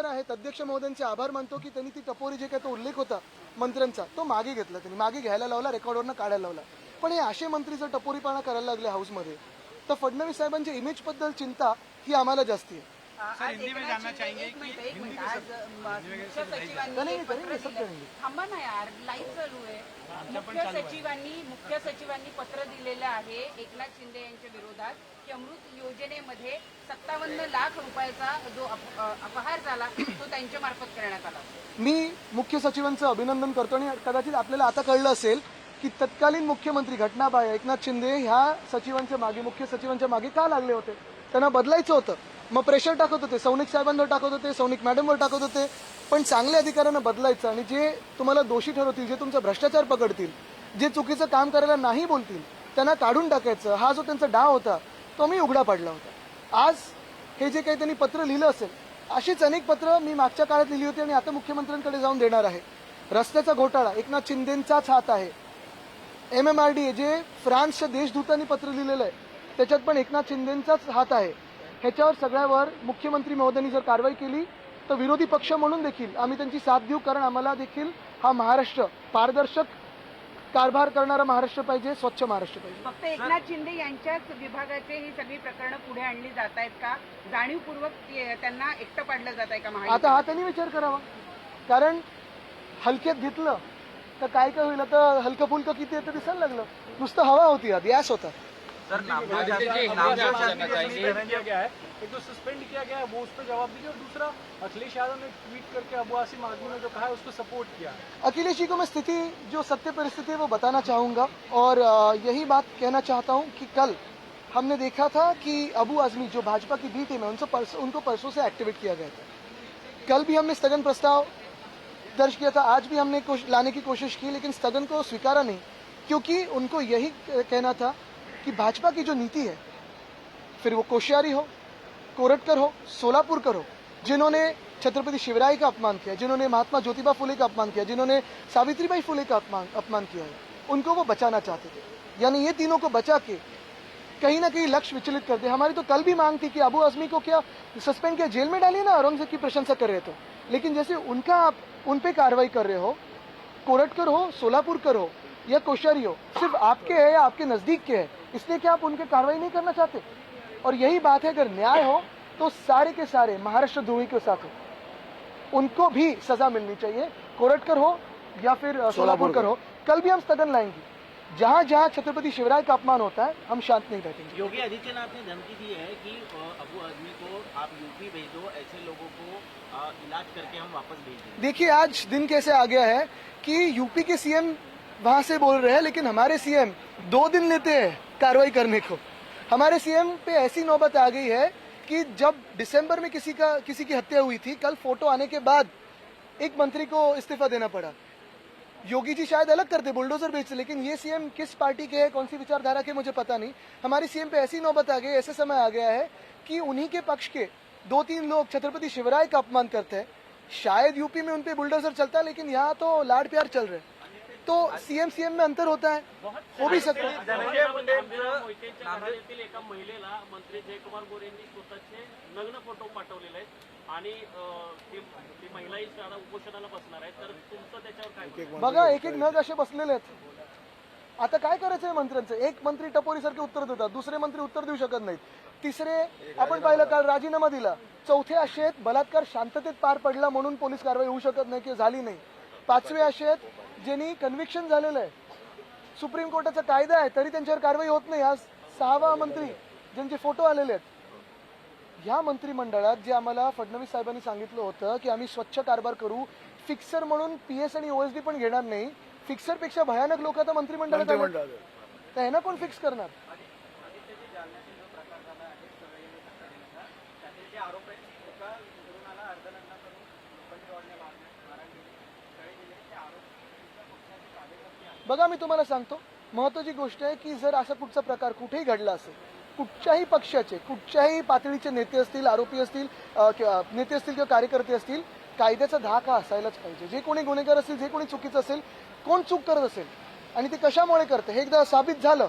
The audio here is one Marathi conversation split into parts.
सभागृहाध्यक्ष आहेत. अध्यक्ष महोदयांचे आभार मानतो की त्यांनी ती टपोरी जे काय तो उल्लेख होता मंत्र्यांचा तो मागे घेतला त्यांनी. मागे घ्यायला लावला रेकॉर्डवरनं काढायला लावला. पण हे असे मंत्री जर टपोरीपणा करायला लागले हाऊसमध्ये तर फडणवीस साहेबांच्या इमेजबद्दल चिंता ही आम्हाला जास्ती आहे. सर हिंदी में जानना चाहेंगे कि एक मिनिट आज मुख्य सचिवांनी करेंगे, एक पत्र दिलं। करेंगे. थांबा ना यार लाईव्ह चालू आहे. मुख्य सचिवांनी मुख्य सचिवांनी पत्र दिलेलं आहे एकनाथ शिंदे यांच्या विरोधात की अमृत योजनेमध्ये सत्तावन्न लाख रुपयाचा जो अपहार झाला तो त्यांच्या मार्फत करण्यात आला. मी मुख्य सचिवांचं अभिनंदन करतो आणि कदाचित आपल्याला आता कळलं असेल की तत्कालीन मुख्यमंत्री घटनाबाई एकनाथ शिंदे ह्या सचिवांच्या मागे मुख्य सचिवांच्या मागे का लागले होते? त्यांना बदलायचं होतं. मग प्रेशर टाकत होते. सौनिक साहेबांवर टाकत होते सौनिक मॅडमवर टाकत होते. पण चांगल्या अधिकाऱ्यांना बदलायचं आणि जे तुम्हाला दोषी ठरवतील जे तुमचा भ्रष्टाचार पकडतील जे चुकीचं काम करायला नाही बोलतील त्यांना काढून टाकायचं. हा जो त्यांचा डाव होता तो मी उघडा पाडला होता. आज हे जे काही त्यांनी पत्र लिहिलं असेल अशीच अनेक पत्र मी मागच्या काळात लिहिली होती आणि आता मुख्यमंत्र्यांकडे जाऊन देणार आहे. रस्त्याचा घोटाळा एकनाथ शिंदेंचाच हात आहे. M M R D J फ्रान्सच्या देशदूतांनी पत्र लिहिलेलं आहे त्याच्यात पण एकनाथ शिंदेंचाच हात आहे. ह्याच्यावर सगळ्यावर मुख्यमंत्री महोदयांनी जर कारवाई केली तर विरोधी पक्ष म्हणून देखील आम्ही त्यांची साथ देऊ कारण आम्हाला देखील हा महाराष्ट्र पारदर्शक कारभार करणारा महाराष्ट्र पाहिजे स्वच्छ महाराष्ट्र पाहिजे. फक्त एकनाथ शिंदे यांच्याच विभागाचे ही सगळी प्रकरणं पुढे आणली जात आहेत का? जाणीवपूर्वक त्यांना एकटं पाडलं जात आहे का? आता हा त्यांनी विचार करावा. कारण हलक्यात घेतलं तर काय काय होईल? आता हलकं फुलकं किती आहे ते दिसायला लागलं. नुसतं हवा होती आत गॅस होता सर नामजद जी, स्टेटमेंट किया है? एक तो सस्पेंड किया गया है वो उस पर जवाब दीजिए। और दूसरा अखिलेश यादव ने ट्वीट करके अबू आसिम आजमी ने जो कहा है उसको सपोर्ट किया अखिलेश जी को मैं स्थिति जो सत्य परिस्थिति है वो बताना चाहूँगा। और यही बात कहना चाहता हूँ कि कल हमने देखा था कि अबू आजमी जो भाजपा की बी टीम है उनसे परस, उनको परसों से एक्टिवेट किया गया था। कल भी हमने स्थगन प्रस्ताव दर्ज किया था। आज भी हमने लाने की कोशिश की लेकिन स्थगन को स्वीकारा नहीं। क्योंकि उनको यही कहना था कि भाजपा की जो नीति है, फिर वो कोश्यारी हो, कोरटकर हो सोलापुरकर हो, जिन्होंने छत्रपति शिवराय का अपमान किया, जिन्होंने महात्मा ज्योतिबा फुले का अपमान किया, जिन्होंने सावित्रीबाई फुले का अपमान अपमान किया है, उनको वो बचाना चाहते थे। यानी ये तीनों को बचा के कहीं ना कहीं लक्ष्य विचलित कर हमारी तो कल भी मांग थी कि अबू आजमी को क्या सस्पेंड किया, जेल में डालिए ना औरंगज़ेब की प्रशंसा कर रहे तो लेकिन जैसे उनका आप, उन पे कार्रवाई कर रहे हो, कोरटकर हो सोलापुरकर हो या कोश्यारी हो सिर्फ़ आपके है या आपके नज़दीक के है इसलिए क्या आप उनके कार्रवाई नहीं करना चाहते? और यही बात है अगर न्याय हो तो सारे के सारे महाराष्ट्र द्रोही के साथ हो। उनको भी सजा मिलनी चाहिए कोरटकर हो या फिर अ, सोलापुरकर हो। कल भी हम स्थगन लाएँगे। जहाँ जहाँ छत्रपति शिवराय का अपमान होता है हम शांत नहीं बैठेंगे। योगी आदित्यनाथ ने धमकी दी है कि अबू आदमी को आप यूपी भेजो ऐसे लोगों को इलाज करके हम वापस भेज देंगे। देखिए आज दिन कैसे आ गया है कि यूपी के सीएम वहाँ से बोल रहे हैं, लेकिन हमारे सीएम दो दिन लेते हैं कार्रवाई करने को। हमारे सीएम पे ऐसी नौबत आ गई है कि जब दिसंबर में किसी का, किसी की हत्या हुई थी, कल फ़ोटो आने के बाद एक मंत्री को इस्तीफा देना पड़ा। योगी जी शायद अलग करते बुलडोजर बेचते लेकिन ये सीएम किस पार्टी के है, कौन सी विचारधारा के मुझे पता नहीं। हमारे सीएम पे ऐसी नौबत आ गई, ऐसे समय आ गया है कि उन्हीं के पक्ष के दो तीन लोग छत्रपति शिवराय का अपमान करते हैं। शायद यूपी में उनपे बुलडोजर चलता है लेकिन यहाँ तो लाड प्यार चल रहे हैं। तो सीएम सीएम में अंतर होता है। हो भी सकता है। एका महिलेला मंत्री जयकुमार गोरे यांनी स्वतःचे नग्न फोटो पाठवलेले आहेत. आणि अं, ती ती महिलाही आता उपोषणाला बसणार आहे. तर तुमचं त्याच्यावर काय मत? बघा एक एक नग असे बसलेले आहेत. आता काय करायचं आहे मंत्र्यांचं? एक मंत्री टपोरीसारखे उत्तर देतात दुसरे मंत्री उत्तर देऊ शकत नाहीत. तिसरे आपण पाहिलं काल राजीनामा दिला. चौथे असे बलात्कार शांततेत पार पडला म्हणून पोलीस कारवाई होऊ शकत नाही किंवा झाली नाही. पाचवे असे ज्यांनी कन्व्हिक्शन झालेलं आहे. सुप्रीम कोर्टाचा कायदा आहे तरी त्यांच्यावर कारवाई होत नाही. आज सहावा मंत्री ज्यांचे फोटो आलेले आहेत ह्या मंत्रिमंडळात जे आम्हाला फडणवीस साहेबांनी सांगितलं होतं की आम्ही स्वच्छ कारभार करू फिक्सर म्हणून पीएस आणि ओएसडी पण घेणार नाही. फिक्सरपेक्षा भयानक लोक आता मंत्रिमंडळात आलेत. तर ह्यांना कोण फिक्स करणार? बघा मी तुम्हाला सांगतो. महत्वाची गोष्ट आहे की जर असा कुठचा प्रकार कुठेही घडला असेल कुठच्याही पक्षाचे कुठच्याही पातळीचे नेते असतील आरोपी असतील नेते असतील किंवा कार्यकर्ते असतील कायद्याचा धाक हा असायलाच पाहिजे. जे कोणी गुन्हेगार असेल जे कोणी चुकीचं असेल कोण चूक करत असेल आणि ते कशामुळे करते हे एकदा साबित झालं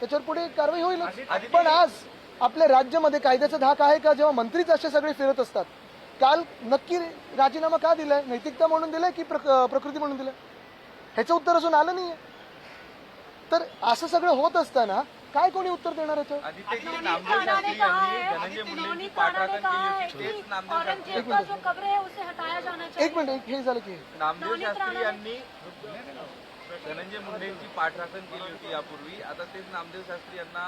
त्याच्यावर पुढे कारवाई होईलच पण आज आपल्या राज्यामध्ये कायद्याचा धाक आहे का जेव्हा मंत्रीच असे सगळे फिरत असतात? काल नक्की राजीनामा का दिलाय? नैतिकता म्हणून दिलाय की प्रक- प्रकृती म्हणून दिलाय? ह्याचं उत्तर अजून आलं नाहीये. तर असं सगळं होत असताना काय कोणी उत्तर देणार है है औरंगजेब का जो कब्र है उसे हटाया जाना एक मिनिट एक हे झालं की नामदेव शास्त्री यांनी धनंजय मुंडेंची पाठराखण केली होती यापूर्वी. आता तेच नामदेव शास्त्री यांना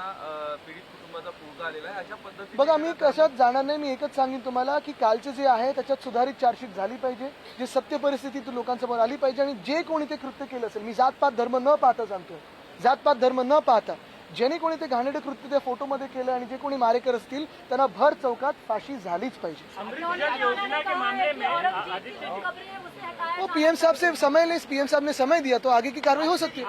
पीडित कुटुंबाचा पुळका आलेला आहे. अशा पद्धतीने बघा मी कशात जाणार नाही मी एकच सांगेन तुम्हाला की कालचे जे आहे त्याच्यात सुधारित चार्जशीट झाली पाहिजे. जे सत्य परिस्थिती ती लोकांसमोर आली पाहिजे आणि जे कोणी ते कृत्य केलं असेल मी जातपात धर्म न पाहता सांगतोय. जातपात धर्म न पाहता. ज्याने कोणी ते घाणेरडे कृत्य त्या फोटोमध्ये केलं आणि जे कोणी मारेकर असतील त्यांना भर चौकात फाशी झालीच पाहिजे. नवनीत पी एम कहा वो पीएम साहब से समय ले पीएम साहब ने समय दिया तो आगे की कार्रवाई हो सकती है